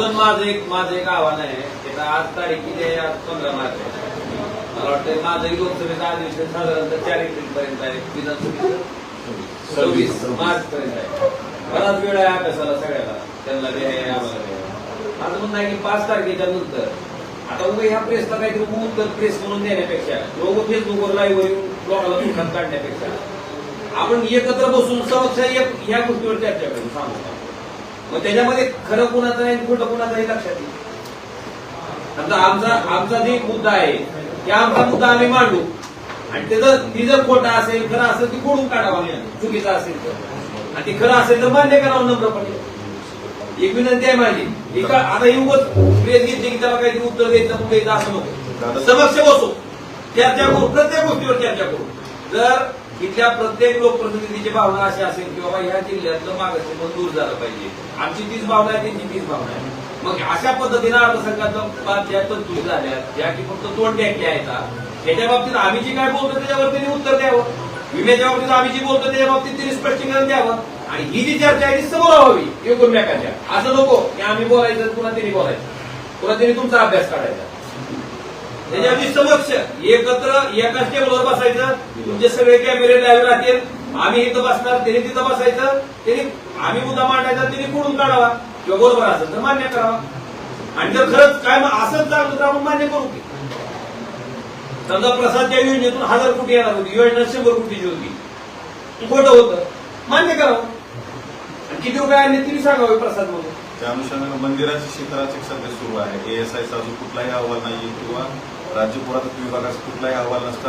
अजून माझं एक माझं एक आव्हान आहे की आज तारीख किती आहे? आज पंधरा मार्च आहे. मला वाटतं माझं लोकसभेचं अधिवेशन साधारणतः चार एप्रिल पर्यंत आहे. विधानसभेचं सव्वीस मार्च पर्यंत आहे. बराच वेळ आहे अभ्यासाला सगळ्याला. त्यांना बी आहे आम्हाला बी आहे. म्हणणं आहे की पाच तारखेच्या नंतर आता उभे ह्या प्रेसला काहीतरी उत्तर प्रेस म्हणून देण्यापेक्षा लोक फेसबुकवर लाईव्ह येऊन लोकांना दुःखात काढण्यापेक्षा आपण एकत्र बसून समक्ष एक ह्या गोष्टीवर चर्चा करू सांगू मग त्याच्यामध्ये खरं कुणाचं आहे आणि खोटं कुणाचं आहे लक्षात येईल समजा आमचा आमचा जे मुद्दा आहे त्या आमचा मुद्दा आम्ही मांडू. आणि त्याचं ती जर खोटं असेल खरं असेल ती खोडून काढावा चुकीचं असेल तर. आणि ते खरं असेल तर मान्य करावं नम्रपणे. एक विनंती आहे माझी. एका आता उगत प्रेस घेतली की त्याला काहीतरी उत्तर द्यायचं कुठे असं नको. समक्ष बसू. चर्चा करू. प्रत्येक गोष्टीवर चर्चा करू. जर इथल्या प्रत्येक लोकप्रतिनिधीची भावना अशी असेल की बाबा ह्या जिल्ह्यातलं मागासलेपण दूर झालं पाहिजे. आमची तीच भावना आहे त्यांची तीच भावना आहे. मग अशा पद्धतीनं अर्थसंघाचा ज्या तरतुदी झाल्या ज्या की फक्त तोंड द्यायच्या आहेत त्याच्या बाबतीत आम्ही जी काय बोलतो त्याच्यावर त्यांनी उत्तर द्यावं. विम्याच्या बाबतीत आम्ही जी बोलतो त्याच्या बाबतीत त्यांनी स्पष्टीकरण द्यावं. आणि ही जी चर्चा आहे ती समोर व्हावी एकमेकांच्या असं नको की आम्ही बोलायचं पुन्हा त्यांनी बोलायचं. पुन्हा त्यांनी तुमचा अभ्यास काढायचा. त्याच्यावरती समक्ष एकत्र एकाच टेबलवर बसायचं. तुमचे सगळे कॅमेरे लाईव्ह राहतील. आम्ही इथं बसणार त्यांनी तिथं बसायचं. त्यांनी आम्ही मुद्दा मांडायचा त्यांनी कुठून काढावा. किंवा बरोबर असेल तर मान्य करावा. आणि जर खरंच काय मग असंच चालतं तर आपण मान्य करू की. समजा प्रसादच्या योजनेतून हजार कोटी येणार होती. योजना शंभर कोटीची होती. खोटं होतं. मान्य करावं. आणि किती रुपये आणले तिने सांगावे प्रसाद म्हणून. त्या अनुषंगाने मंदिराची शिखराची सध्या सुरू आहे. एएसआयचा अजून कुठलाही अहवाल नाही किंवा राज्य पुरातत्व विभागाचा कुठलाही अहवाल नसताना